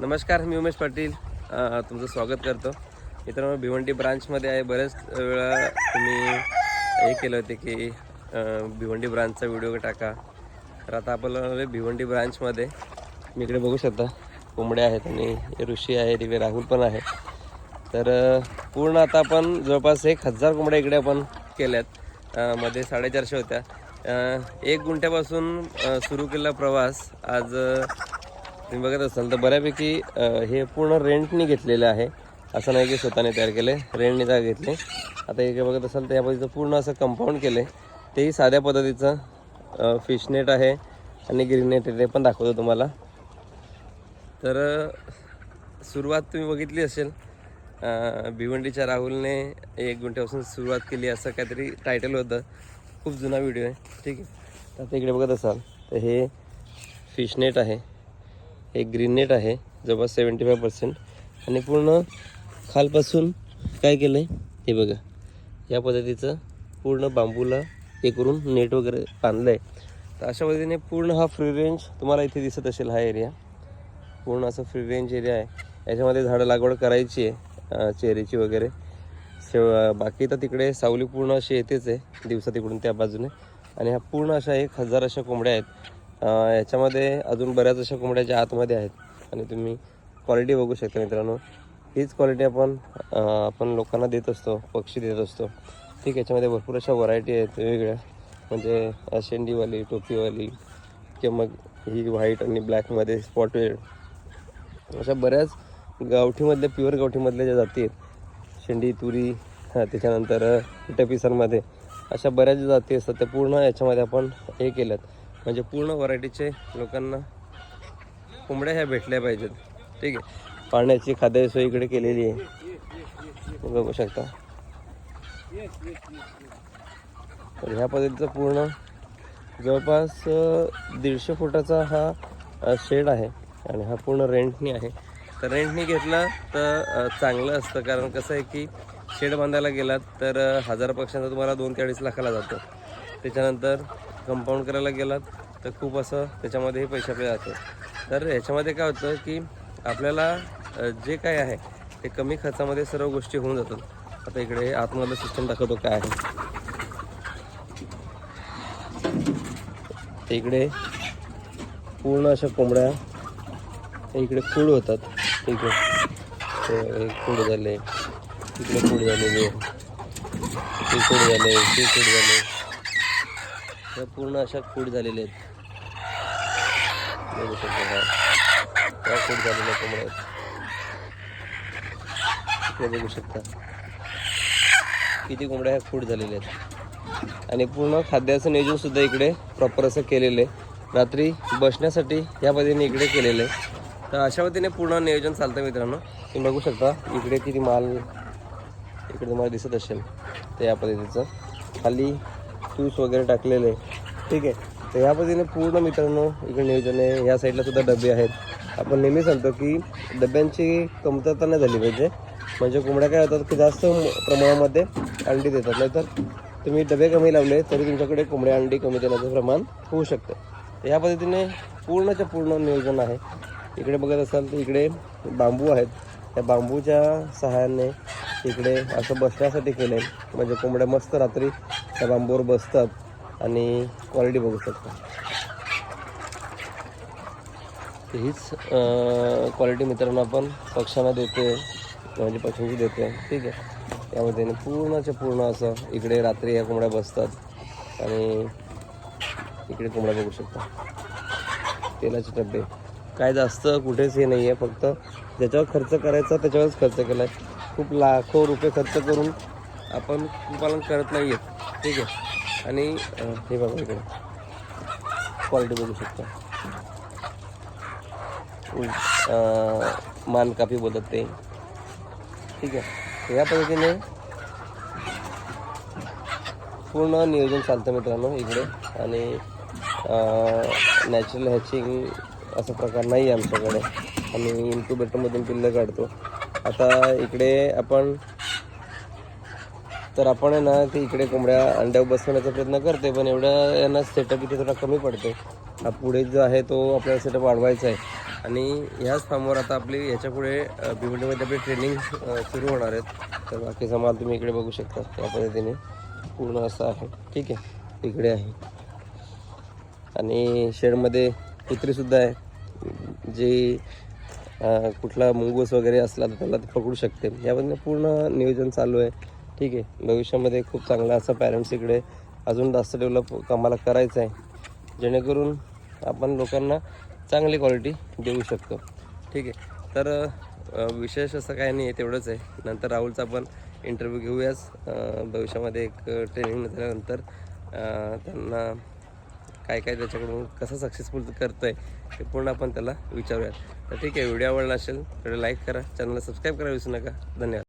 नमस्कार मी उमेश पाटील. तुमचं स्वागत करतो. मित्रांनो भिवंडी ब्रांचमध्ये आहे. बऱ्याच वेळा तुम्ही हे केलं होते की भिवंडी ब्रांचचा व्हिडिओ टाका. तर आता आपण भिवंडी ब्रांचमध्ये मी इकडे बघू शकता. कोंबड्या आहेत आणि ऋषी आहे दिवे राहुल पण आहे. तर पूर्ण आता आपण जवळपास एक हजार कोंबड्या इकडे आपण केल्यात. मध्ये साडेचारशे होत्या. एक गुंठ्यापासून सुरू केलेला प्रवास. आज तुम्ही बघत असाल तर बऱ्यापैकी हे पूर्ण रेंटनी घेतलेलं आहे. असं नाही की स्वतःने तयार केले रेंटने जागा घेतले. आता इकडे बघत असाल तर या पद्धतीचं पूर्ण असं कंपाऊंड केलं आहे तेही साध्या पद्धतीचं फिश नेट आहे आणि ग्रीन नेट आहे ते पण दाखवतो तुम्हाला. तर सुरुवात तुम्ही बघितली असेल भिवंडीच्या राहुलने एक गुंठ्यापासून सुरुवात केली असं काहीतरी टायटल होतं. खूप जुना व्हिडिओ आहे. ठीक आहे. तर आता इकडे बघत असाल तर हे फिश नेट आहे. हे ग्रीन नेट आहे. जवळपास सेवन्टी फाय पर्सेंट आणि पूर्ण खालपासून काय केलं आहे हे बघा. या पद्धतीचं पूर्ण बांबूला हे करून नेट वगैरे बांधलं आहे तर अशा पद्धतीने पूर्ण हा फ्री रेंज तुम्हाला इथे दिसत असेल हा एरिया पूर्ण असं फ्री रेंज एरिया आहे. याच्यामध्ये झाडं लागवड करायची आहे चेहरीची चेरीची वगैरे. शेव बाकी तर तिकडे सावली पूर्ण अशी येतेच आहे दिवसा तिकडून त्या बाजूने. आणि ह्या पूर्ण अशा एक हजार अशा कोंबड्या आहेत. ह्याच्यामध्ये याच्यामध्ये अजून बऱ्याच अशा कोंबड्याच्या आतमध्ये आहेत. आणि तुम्ही क्वालिटी बघू शकता मित्रांनो. हीच क्वालिटी आपण आपण लोकांना देत असतो पक्षी देत असतो. ठीक याच्यामध्ये भरपूर अशा व्हरायटी आहेत वेगवेगळ्या. म्हणजे शेंडीवाली टोपीवाली किंवा मग ही व्हाईट आणि ब्लॅकमध्ये स्पॉटवेड अशा बऱ्याच गावठीमधल्या प्युअर गावठीमधल्या ज्या जाती आहेत शेंडी तुरी त्याच्यानंतर टपिसांमध्ये अशा बऱ्याच जाती असतात त्या पूर्ण याच्यामध्ये आपण हे केल्यात. म्हणजे पूर्ण व्हरायटीचे लोकांना कोंबड्या ह्या भेटल्या पाहिजेत. ठीक आहे. पाण्याची खाद्य सोय इकडे केलेली आहे. तुम्ही बघू शकता. तर ह्या पद्धतीचं पूर्ण जवळपास दीडशे फुटाचा हा शेड आहे आणि हा पूर्ण रेंटनी आहे. तर रेंटनी घेतला तर चांगलं असतं. कारण कसं आहे की शेड बांधायला गेलात तर हजार पक्षांचा तुम्हाला दोन ते अडीच लाखाला जातं. त्याच्यानंतर कंपाऊंड करायला गेलात तर खूप असं त्याच्यामध्येही पैसे आपले जातो तर ह्याच्यामध्ये काय होतं की आपल्याला जे काय आहे ते कमी खर्चामध्ये सर्व गोष्टी होऊन जातात. आता इकडे आतमधलं सिस्टम दाखवतो काय आहे. इकडे पूर्ण अशा कोंबड्या इकडे फूड होतात. इकडे आहे फूड झाले इकडे फूड झालेले ती फूड झाले ती फूड झाले. या पूर्ण अशा फूड झालेल्या आहेत. बघू शकता त्या या झालेल्या कोंबड्या आहेत. इकडे बघू शकता. किती कोंबड्या ह्या फूड झालेल्या आहेत. आणि पूर्ण खाद्याचं नियोजन सुद्धा इकडे प्रॉपर असं केलेलं आहे. रात्री बसण्यासाठी या पद्धतीने इकडे केलेलं आहे. तर अशा पद्धतीने पूर्ण नियोजन चालतं मित्रांनो. तुम्ही बघू शकता इकडे किती माल इकडे तुम्हाला दिसत असेल. तर या पद्धतीचं. खाली तूस वगैरे टाकलेले ठीक आहे. तर ह्या पद्धतीने पूर्ण मित्रांनो इकडे नियोजन आहे. या साईडला सुद्धा डबे आहेत. आपण नेहमी सांगतो की डब्यांची कमतरता नाही झाली पाहिजे. म्हणजे कोंबड्या काय होतात की जास्त प्रमाणामध्ये अंडी देतात. नाहीतर तुम्ही डबे कमी लावले तरी तुमच्याकडे कोंबड्या अंडी कमी देण्याचं प्रमाण होऊ शकतं. तर या पद्धतीने पूर्णच्या पूर्ण नियोजन आहे. इकडे बघत असाल तर इकडे बांबू आहेत. त्या बांबूच्या सहाय्याने इकडे असं बसण्यासाठी केलं आहे म्हणजे कोंबड्या मस्त रात्री त्या बांबूवर बसतात आणि क्वालिटी बघू शकतात हीच क्वालिटी मित्रांनो आपण पक्ष्यांना देते म्हणजे पक्ष्यांची देते ठीक आहे. त्यामध्ये पूर्णच्या पूर्ण असं इकडे रात्री या कोंबड्या बसतात आणि इकडे कोंबड्या बघू शकता. तेलाचे डब्बे काय जास्त कुठेच हे नाही आहे फक्त ज्याच्यावर खर्च करायचा त्याच्यावरच खर्च केला आहे खूप लाखो रुपये खर्च करून आपण कुपालन करत नाही आहेत ठीक आहे? आणि हे बघा इकडे. क्वालिटी बघू शकता. मानकापी बोलत ते ठीक आहे? या पद्धतीने पूर्ण नियोजन चालतं मित्रांनो इकडे. आणि नॅचरल हॅचिंग असा प्रकार नाही आहे आमच्याकडे. आम्ही इन्क्युबेटरमधून पिल्लं काढतो. आता इकडे आपण तर आपण आहे ना ते इकडे कोंबड्या अंड्यावर बसवण्याचा प्रयत्न करते पण एवढा यांना सेटअप इथे थोडा कमी पडते हा पुढे जो आहे तो आपल्याला सेटअप वाढवायचा आहे. आणि ह्याच फार्मवर आता आपली याच्यापुढे अ, भिवंडीमध्ये आपली ट्रेनिंग सुरू होणार आहेत. तर बाकीचा माल तुम्ही इकडे बघू शकता त्या पद्धतीने पूर्ण असं आहे. ठीक आहे इकडे आहे. आणि शेडमध्ये कुत्रीसुद्धा आहे. जे कुठला मुंगूस वगैरे असला तर त्याला ते पकडू शकते. यामधून पूर्ण नियोजन चालू आहे. ठीक आहे. भविष्यामध्ये खूप चांगला असं पॅरेंट्स इकडे अजून जास्त डेव्हलप कामाला करायचं आहे. जेणेकरून आपण लोकांना चांगली क्वालिटी देऊ शकतो. ठीक आहे. तर विशेष असं काही नाही आहे. तेवढंच आहे. नंतर राहुलचा आपण इंटरव्ह्यू घेऊयाच. भविष्यामध्ये एक ट्रेनिंग झाल्यानंतर त्यांना काय काय त्याच्याकडून कसं सक्सेसफुल करतं आहे ते पूर्ण आपण त्याला विचारूयात. तर ठीक आहे व्हिडिओ आवडला असेल तर लाईक करा चॅनलला सबस्क्राईब करा विसरू नका. धन्यवाद.